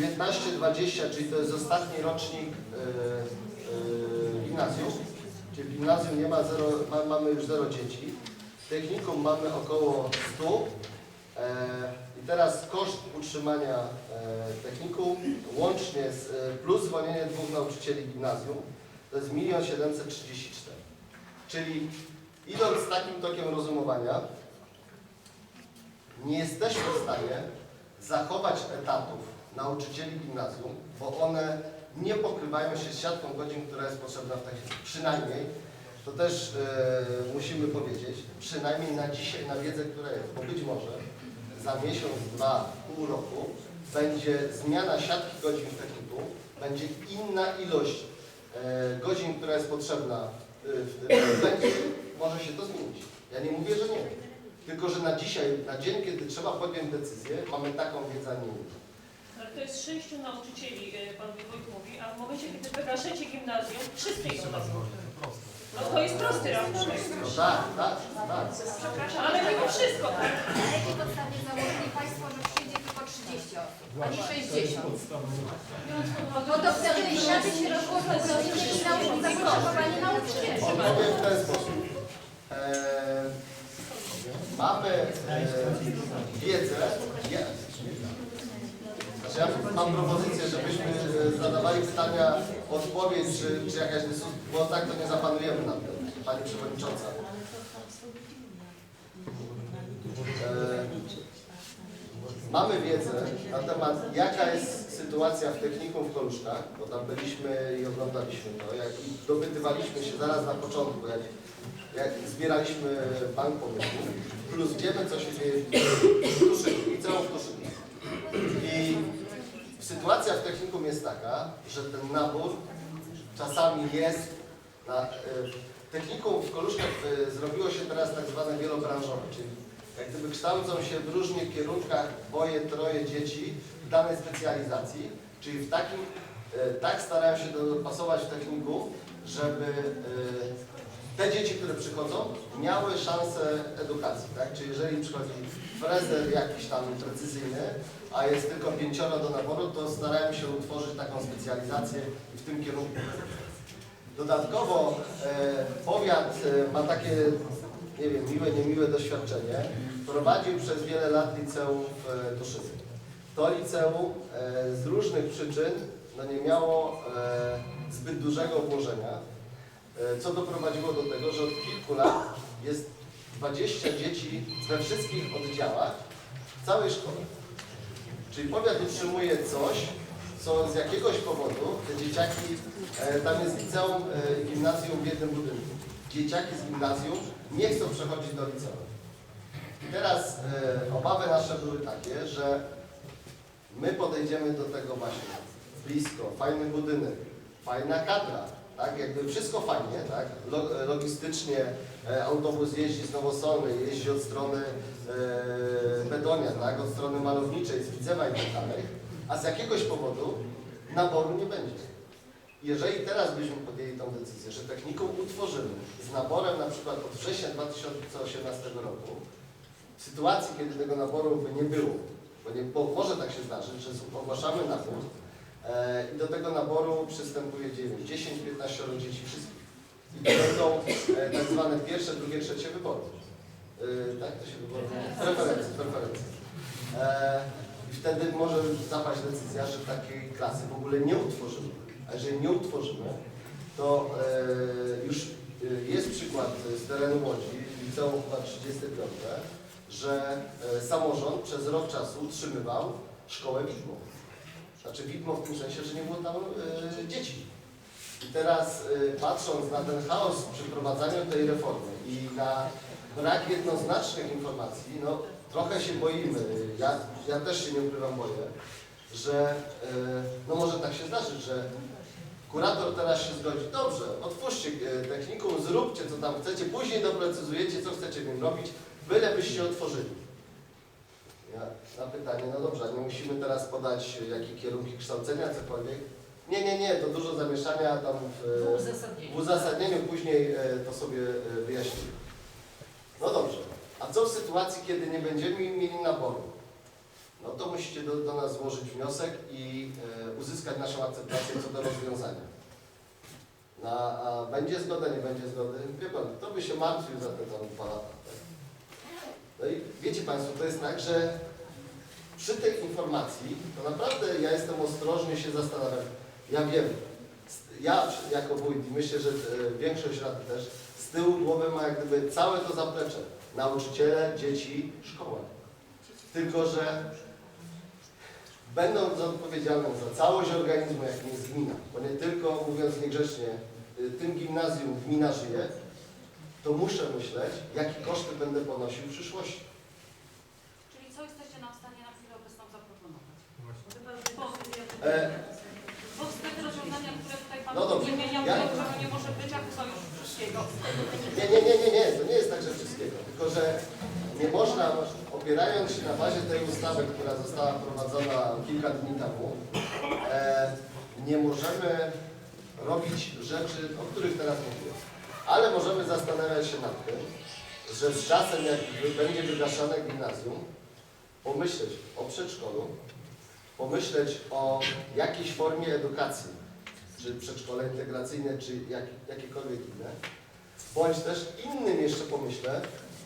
19-20, czyli to jest ostatni rocznik e, e, gimnazjum. Czyli w gimnazjum nie ma zero, ma, mamy już zero dzieci. Technikum mamy około 100. E, I teraz koszt utrzymania e, technikum łącznie z, plus zwolnienie dwóch nauczycieli gimnazjum to jest 1 734. Czyli idąc takim tokiem rozumowania, nie jesteśmy w stanie zachować etatów nauczycieli gimnazjum, bo one nie pokrywają się z siatką godzin, która jest potrzebna w technice. Przynajmniej, to też e, musimy powiedzieć, przynajmniej na dzisiaj, na wiedzę, która jest, bo być może za miesiąc, dwa, pół roku będzie zmiana siatki godzin w techniku, będzie inna ilość e, godzin, która jest potrzebna e, w tym, będzie, może się to zmienić. Ja nie mówię, że nie. Tylko, że na dzisiaj, na dzień, kiedy trzeba podjąć decyzję, mamy taką wiedzę, a nie inną. Ale to jest sześciu nauczycieli, e, pan Wójt mówi, a w momencie, kiedy wygaszycie gimnazjum, wszyscy idą na. No to jest prosty rachunek. No tak, tak, tak. Przepraszam, ale mimo wszystko, tak? Na jakiej podstawie założyli Państwo, że przyjdzie tylko 30 osób, a nie 60? Bo to wtedy inaczej się rozłożą godziny i nauki zapotrzebowanie nauczycieli. Odpowiem w ten sposób. E, mamy e, wiedzę. Znaczy ja mam propozycję, żebyśmy e, zadawali pytania, odpowiedź, czy, czy jakaś dyskusja, bo tak to nie zapanujemy nad tym, Pani Przewodnicząca. E, mamy wiedzę na temat, jaka jest sytuacja w technikum w Koluszkach, bo tam byliśmy i oglądaliśmy to, jak dopytywaliśmy się zaraz na początku, jak, jak zbieraliśmy bank pomysłów, plus wiemy, co się dzieje w Tuszyku, i całą w Tuszyku. Sytuacja w technikum jest taka, że ten nabór czasami jest na, e, technikum w Koluszkach e, zrobiło się teraz tak zwane wielobranżowe, czyli jak gdyby kształcą się w różnych kierunkach dwoje, troje dzieci w danej specjalizacji, czyli w takim, e, tak starają się dopasować w technikum, żeby te dzieci, które przychodzą, miały szansę edukacji, tak? Czyli jeżeli przychodzi frezer jakiś tam precyzyjny, a jest tylko pięcioro do naboru, to starają się utworzyć taką specjalizację i w tym kierunku. Dodatkowo e, powiat e, ma takie, nie wiem, miłe, niemiłe doświadczenie. Prowadził przez wiele lat liceum w e, Tuszynie. To liceum e, z różnych przyczyn no, nie miało e, zbyt dużego obłożenia, e, co doprowadziło do tego, że od kilku lat jest 20 dzieci we wszystkich oddziałach w całej szkole. Czyli powiat utrzymuje coś, co z jakiegoś powodu te dzieciaki, e, tam jest liceum e, i gimnazjum w jednym budynku. Dzieciaki z gimnazjum nie chcą przechodzić do liceum. I teraz e, obawy nasze były takie, że my podejdziemy do tego właśnie blisko, fajny budynek, fajna kadra, tak, jakby wszystko fajnie, tak, Lo- logistycznie e, autobus jeździ z Nowosolny, jeździ od strony e, Bedonia, tak, od strony malowniczej, z Widzewa i tak dalej, a z jakiegoś powodu naboru nie będzie. Jeżeli teraz byśmy podjęli tą decyzję, że technikum utworzymy z naborem na przykład od września 2018 roku, w sytuacji, kiedy tego naboru by nie było, bo, nie, bo może tak się zdarzyć, że ogłaszamy nabór e, i do tego naboru przystępuje 9, 10, 15 dzieci wszystkich. I to będą e, tak zwane pierwsze, drugie, trzecie wybory. E, tak to się wybory? Preferencje, preferencje. E, I wtedy może zapaść decyzja, że takiej klasy w ogóle nie utworzymy. A jeżeli nie utworzymy, to e, już e, jest przykład z terenu Łodzi, liceum chyba 35, że e, samorząd przez rok czasu utrzymywał szkołę widmo. Znaczy widmo w tym sensie, że nie było tam e, dzieci. I teraz e, patrząc na ten chaos w przeprowadzaniu tej reformy i na brak jednoznacznych informacji, no trochę się boimy, ja, ja też się nie ukrywam boję, że e, no może tak się zdarzyć, że kurator teraz się zgodzi, dobrze, otwórzcie technikum, zróbcie co tam chcecie, później doprecyzujecie, co chcecie w nim robić, byle byście otworzyli. Ja, na pytanie, no dobrze, nie musimy teraz podać jakie kierunki kształcenia, cokolwiek. Nie, nie, nie, to dużo zamieszania tam w, W e, uzasadnieniu. w uzasadnieniu później e, to sobie e, wyjaśnimy. No dobrze. A co w sytuacji, kiedy nie będziemy mieli naboru? no to musicie do, do nas złożyć wniosek i uzyskać naszą akceptację co do rozwiązania. No, a będzie zgoda, nie będzie zgody? Wie pan, kto by się martwił za te tam dwa lata? Tak? No i wiecie Państwo, to jest tak, że przy tej informacji, to naprawdę ja jestem ostrożnie się zastanawiam. Ja wiem, ja jako wójt i myślę, że e, większość rady też, z tyłu głowy ma jak gdyby całe to zaplecze. Nauczyciele, dzieci, szkoła. Tylko, że będąc odpowiedzialnym za całość organizmu, jakim jest gmina, bo nie tylko, mówiąc niegrzecznie, y, tym gimnazjum gmina żyje, to muszę myśleć, jakie koszty będę ponosił w przyszłości. Czyli co jesteście nam w stanie na chwilę obecną zaproponować? E, Wobec tego rozwiązania, które tutaj Pan No dobrze. wymieniał, Ja- czego nie może być, a chyba już wszystkiego. Nie, nie, nie, nie, nie, to nie jest tak, że wszystkiego. Tylko, że nie można, opierając się na bazie tej ustawy, która została wprowadzona kilka dni temu, e, nie możemy robić rzeczy, o których teraz mówię. Ale możemy zastanawiać się nad tym, że z czasem, jak będzie wygaszane gimnazjum, pomyśleć o przedszkolu, pomyśleć o jakiejś formie edukacji, czy przedszkole integracyjne, czy jak, jakiekolwiek inne, bądź też innym jeszcze pomyśle,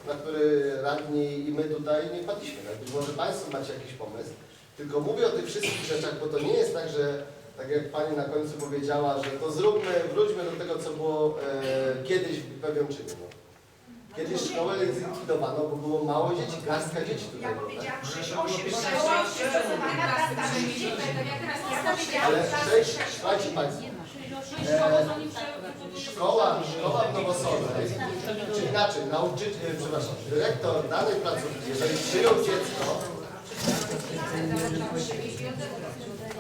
na który radni i my tutaj nie padliśmy. Być może Państwo macie jakiś pomysł, tylko mówię o tych wszystkich rzeczach, bo to nie jest tak, że tak jak Pani na końcu powiedziała, że to zróbmy, wróćmy do tego, co było e, kiedyś w Pewionczynie. No. Kiedyś szkołę zlikwidowano, bo było mało dzieci, garstka dzieci tutaj Ja było. Tak? powiedziałam 6, 8, 6, Szkoła przystosowana dla starszych dzieci. Ja powiedziałam Ale dla sześć, słuchajcie Państwo. Szkoła, szkoła w Nowosolnej, czy inaczej, nauczyciel, przepraszam, dyrektor danej placówki, jeżeli przyjął dziecko,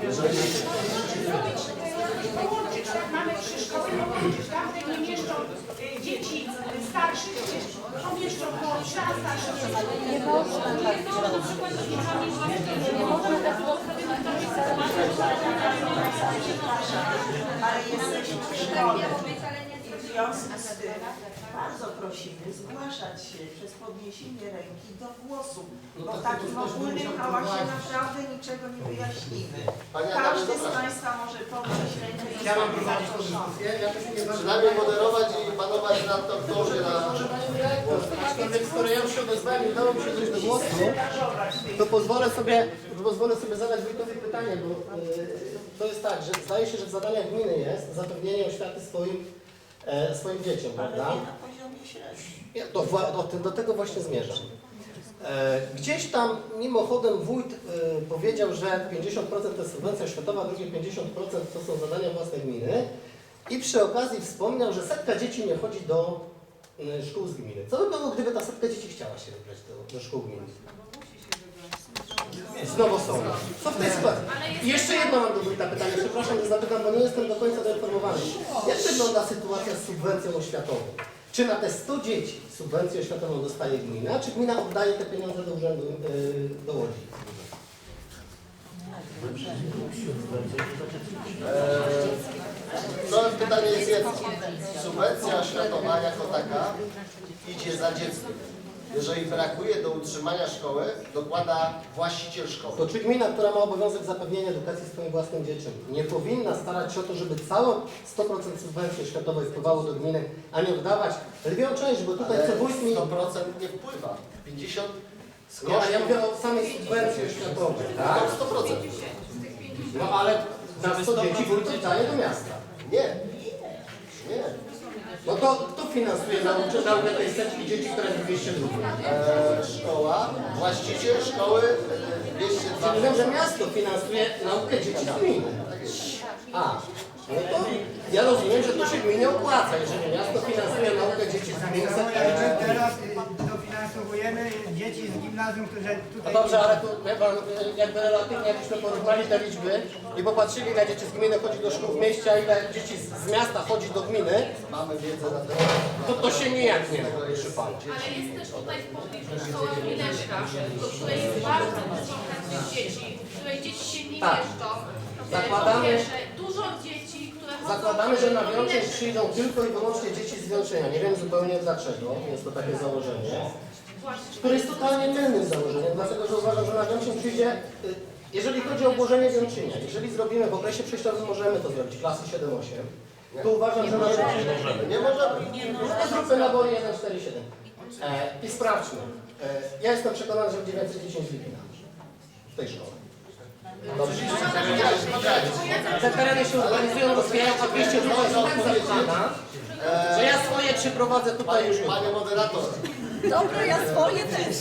jeżeli, połączyć, tak? Mamy trzy szkoły połączyć, tak? Mieszczą y, dzieci y, starszych, czy pomieszczą młodsze, a starsze nie Nie na. Nie tak Ale jesteśmy w szkole. W związku z tym bardzo prosimy zgłaszać się przez podniesienie ręki do głosu, bo w takim ogólnym hałasie naprawdę niczego nie wyjaśnimy. Pani Adam, Każdy z. Państwa może podnieść rękę i Ja mam zostać prowadzić tę zaproszony. dyskusję, ja też nie przynajmniej moderować i panować nad to, kto się na... Może Pani Dyrektor, aczkolwiek skoro ja już się odezwałem i udało mi się dojść do głosu, to pozwolę sobie, pozwolę sobie zadać wójtowi pytanie, bo y, to jest tak, że zdaje się, że w zadaniach gminy jest zapewnienie oświaty swoim, e, swoim dzieciom, Ale prawda? nie średnim. Ja do, do, do tego właśnie zmierzam. E, Gdzieś tam mimochodem wójt e, powiedział, że 50% to jest subwencja oświatowa, drugie 50% to są zadania własne gminy i przy okazji wspomniał, że setka dzieci nie chodzi do e, szkół z gminy. Co by było, gdyby ta setka dzieci chciała się wybrać do, do szkół gminnych? Znowu są. Co w tej sytuacji? Jeszcze jedno mam do wójta pytanie, przepraszam, że zapytam, bo nie jestem do końca doinformowany. Jak wygląda sytuacja z subwencją oświatową? Czy na te 100 dzieci subwencję oświatową dostaje gmina, czy gmina oddaje te pieniądze do urzędu, yy, do Łodzi? No pytanie jest jedno. Subwencja oświatowa jako taka idzie za dzieckiem. Jeżeli brakuje do utrzymania szkoły, dokłada właściciel szkoły. To czy gmina, która ma obowiązek zapewnienia edukacji swoim własnym dzieciom, nie powinna starać się o to, żeby całe 100% subwencji oświatowej wpływało do gminy, a nie oddawać lwią część, bo tutaj co wójt mi... 100% nie wpływa. 50 z Nie, ale ja mówię o samej subwencji oświatowej, tak? to 100%. No ale na 100 dzieci wójt oddaje do miasta. Nie. Nie. No to finansuje nauczę, naukę tej setki dzieci, które jest 200 ludzi? E, szkoła, właściciel szkoły e, 202 Czyli wiem, że miasto finansuje naukę dzieci z gminy. A, no to ja rozumiem, że to się gminie opłaca, jeżeli miasto finansuje naukę dzieci z gminy, setka dzieci z gminy. Teraz y, dofinansowujemy dzieci z gimnazjum, które No tutaj... dobrze, ale tu wie pan, jakby relatywnie jakbyśmy porównali te liczby i popatrzyli na dzieci z gminy chodzi do szkół w mieście, a ile dzieci z, miasta chodzi do gminy, Mamy wiedzę na temat. to to się nijak nie ma, proszę pana. Ale jest też tutaj w pobliżu szkoła Mileszka, do której jest bardzo dużo chętnych dzieci, w której dzieci się nie Tak. mieszczą. Zakładamy- Po pierwsze, dużo dzieci, które chodzą Zakładamy, że na do Wiączeń Mileszka. przyjdą tylko i wyłącznie dzieci z Wiączenia. Nie wiem zupełnie dlaczego, jest to takie założenie. Który jest totalnie mylnym założeniem, dlatego że uważam, że na Wiączyn przyjdzie, y, jeżeli chodzi o obłożenie Wiączynia, jeżeli zrobimy w okresie przejściowym, możemy to zrobić, klasy 7-8, to uważam, że na Wiączyn Nie możemy. no, zróbmy nabory 1, 4, 7 e, i sprawdźmy. E, ja jestem przekonany, że w 910 Lipina w tej szkole. Dobrze. Te tereny się urbanizują, rozwijają, a 202 jest tak zapchana, że ja swoje przyprowadzę tutaj już jutro. Panie moderator. Dobra, ja swoje też.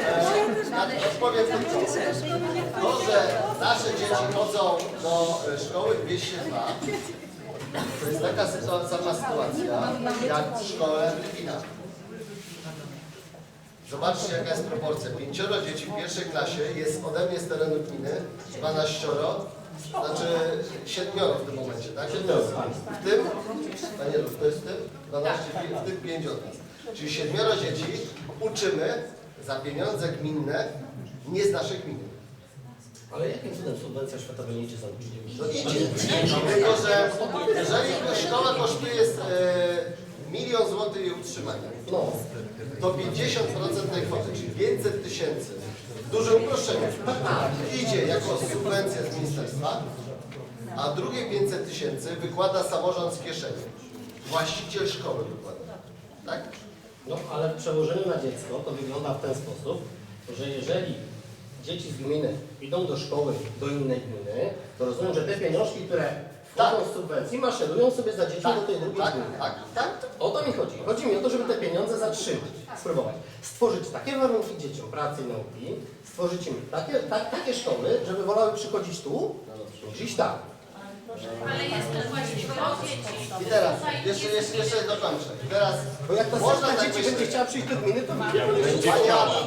E, Odpowiem tylko. To, że nasze dzieci chodzą do e, szkoły 202, to jest taka sytuacja, sama sytuacja, jak w szkole w Liwinach. Zobaczcie, jaka jest proporcja. Pięcioro dzieci w pierwszej klasie jest ode mnie z terenu gminy, 12, znaczy siedmioro w tym momencie, tak? Siedmioro. W tym, Panie Lub, to jest w tym? 12, pi- w tym 5 od nas. Czyli siedmioro dzieci uczymy za pieniądze gminne, nie z naszej gminy. Ale jakim cudem subwencja światowa nie idzie za No idzie. Tylko, że jeżeli szkoła kosztuje e, milion złotych jej utrzymania, No, to 50% tej kwoty, czyli 500 tysięcy, w dużym uproszczeniu, idzie jako subwencja z ministerstwa, a drugie 500 tysięcy wykłada samorząd z kieszeni. Właściciel szkoły wykłada. Tak? No ale w przełożeniu na dziecko to wygląda w ten sposób, że jeżeli dzieci z gminy idą do szkoły do innej gminy, to rozumiem, że te pieniążki, które wchodzą z subwencji, maszerują sobie za dziećmi do tej drugiej Tak, gminy. tak, tak. O to mi chodzi. Chodzi mi o to, żeby te pieniądze zatrzymać, spróbować. Stworzyć takie warunki dzieciom pracy i nauki, stworzyć im takie, tak, takie szkoły, żeby wolały przychodzić tu, niż iść tam. Ale jest to właśnie dzieci. I teraz, jeszcze, jeszcze, jeszcze dokończę. I teraz, Bo jak ta Można setka tak dzieci będzie chciała przyjść do gminy, to Panie Adam,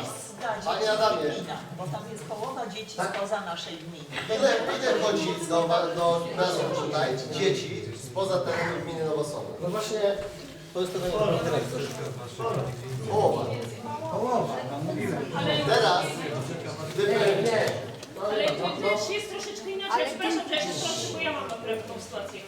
Panie Adamie, Bo tam jest połowa dzieci Tak. spoza naszej gminy. ile, ile chodzi do, do gimnazjum tutaj dzieci spoza terenu gminy Nowosądy? No właśnie, to jest to pani dyrektor. Połowa. Połowa, no mówiłem. Teraz, gdyby... Nie, ale to też jest troszeczkę inaczej. Przepraszam, że ja się proszę, bo ja mam akurat tą sytuację.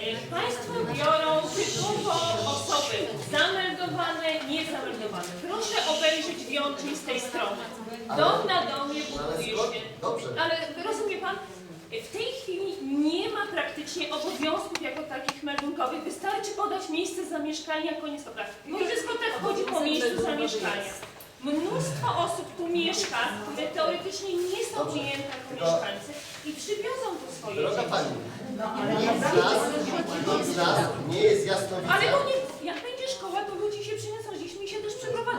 E, Państwo biorą typowo osoby zameldowane, niezameldowane. Proszę obejrzeć Wiączyn z tej strony. Dom na domie buduje się. Ale rozumie Pan, w tej chwili nie ma praktycznie obowiązków jako takich meldunkowych. Wystarczy podać miejsce zamieszkania, koniec. Bo wszystko tak chodzi po miejscu zamieszkania. Mnóstwo osób tu mieszka, które teoretycznie nie są Dobrze. jako mieszkańcy i przywiozą tu swoje Droga dzieci. Pani, nikt z nas, nikt z nas nie jest jasnowidza. Ale bo nie, jak będzie szkoła, to ludzie się przyniosą z dziećmi i się też przeprowadzą.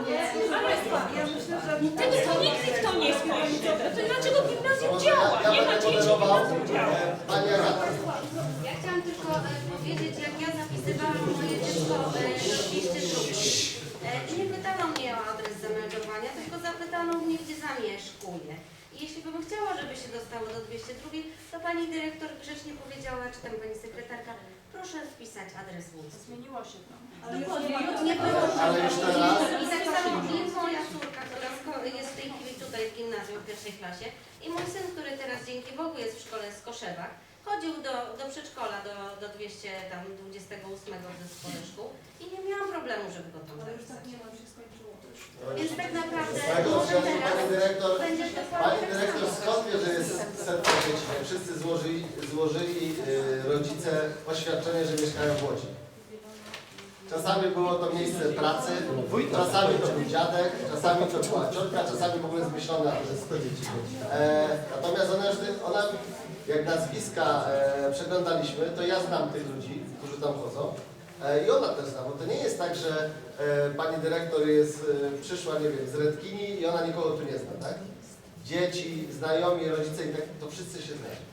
Ale Ja myślę, że tego to nigdy kto nie sprawdził. To dlaczego gimnazjum Może działa? ja, Nie ma będę dzieci, moderował. gimnazjum działa. E, Pani Agata. Ja chciałam tylko e, powiedzieć, jak ja zapisywałam moje dziecko e, do liście drugiej e, i nie pytano mnie o adres zameldowania, tylko zapytano mnie, gdzie zamieszkuję. I jeśli bym chciała, żeby się dostało do 202, to pani dyrektor grzecznie powiedziała, czy tam pani sekretarka, proszę wpisać adres wójta. Zmieniło się to. Nie było Ale teraz? I tak samo i moja córka, która sko- jest w tej chwili tutaj w gimnazjum w pierwszej klasie i mój syn, który teraz dzięki Bogu jest w szkole z Koszewa, chodził do, do przedszkola do, do 228 zespołu szkół i nie miałam problemu, żeby go tam zapisać. Więc tak naprawdę Z tego może względu Pani teraz Dyrektor, będzie to Pani Dyrektor skąd wie, że jest setka dzieci? Wszyscy złożyli, złożyli y, rodzice oświadczenie, że mieszkają w Łodzi. Czasami było to miejsce pracy, czasami to był dziadek, czasami to była ciotka, czasami w ogóle zmyślona, 100 dzieci. E, natomiast ona, ona, jak nazwiska e, przeglądaliśmy, to ja znam tych ludzi, którzy tam chodzą. E, I ona też zna, bo to nie jest tak, że e, pani dyrektor jest, e, przyszła, nie wiem, z Redkini i ona nikogo tu nie zna, tak? Dzieci, znajomi, rodzice i tak, to wszyscy się znają.